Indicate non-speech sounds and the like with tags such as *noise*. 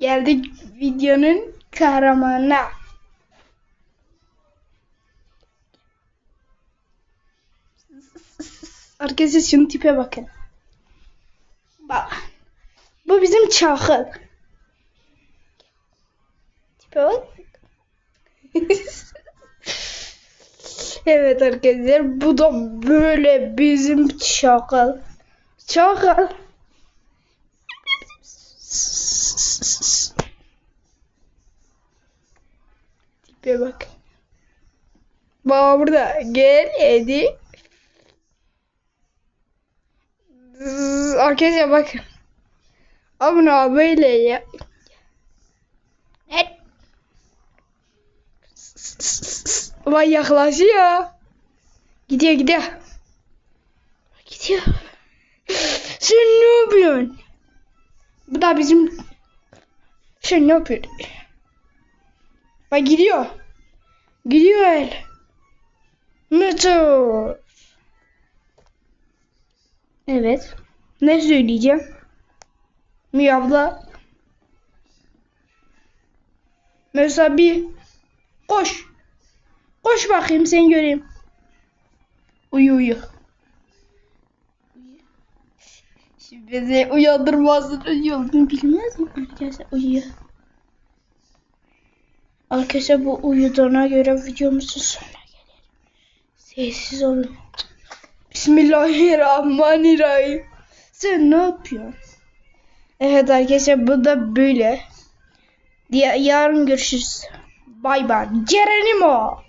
Geldik videonun kahramanına. Arkadaşlar şunun tipe bakın. Bak. Bu bizim çakıl. Tipe bak. *laughs* evet arkadaşlar bu da böyle bizim çakal. Çakal. Tipe bak. Baba burada. Gel Edi. Zzz, Arkadaşlar bakın. Abone ol böyle ya. Evet. Vay yaklaşıyor. Gidiyor gidiyor. Gidiyor. Sen ne yapıyorsun? Bu da bizim... Sen ne yapıyorsun? Bak gidiyor. Gidiyor el. Meteor. Evet. Ne söyleyeceğim? Mi abla? Mesela bir koş. Koş bakayım sen göreyim. Uyu uyu. Şimdi bizi uyandırmasının yolunu bilmez mi arkadaşlar? Uyuyor. Arkadaşlar bu uyuduğuna göre videomuzun sonuna gelelim. Sessiz olun. Bismillahirrahmanirrahim. Sen ne yapıyorsun? Evet arkadaşlar bu da böyle. Diye yarın görüşürüz. Bay bay. Geronimo.